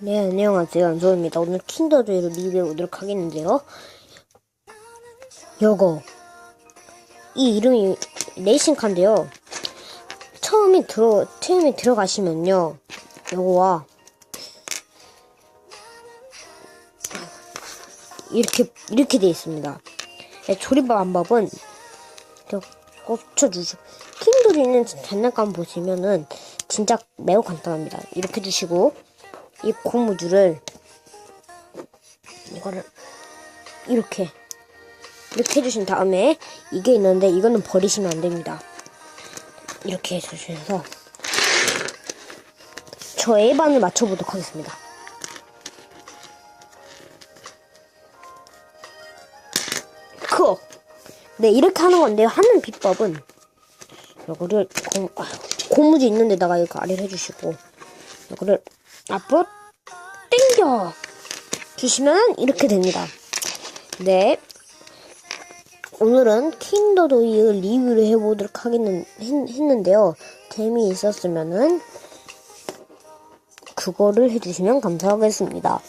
네, 안녕하세요. 안소입니다. 오늘 킨더조이를 리뷰해보도록 하겠는데요. 요거. 이 이름이 레이싱카인데요. 처음에 들어, 처음에 들어가시면요. 요거와 이렇게, 이렇게 되어 있습니다. 네, 조립 방법은 이렇게 꽂혀주시고, 킨더조이는 장난감 보시면은 진짜 매우 간단합니다. 이렇게 주시고, 이 고무줄을 이거를 이렇게 이렇게 해주신 다음에 이게 있는데 이거는 버리시면 안 됩니다. 이렇게 해주셔서 저 A반을 맞춰보도록 하겠습니다. 크! 네, 이렇게 하는 건데요. 하는 비법은 이거를 고, 아, 고무줄 있는 데다가 이렇게 아래를 해주시고 이거를 앞으로 당겨 주시면 이렇게 됩니다. 네. 오늘은 킨더도이의 리뷰를 해보도록 하겠는, 했, 했는데요. 재미있었으면은 그거를 해주시면 감사하겠습니다.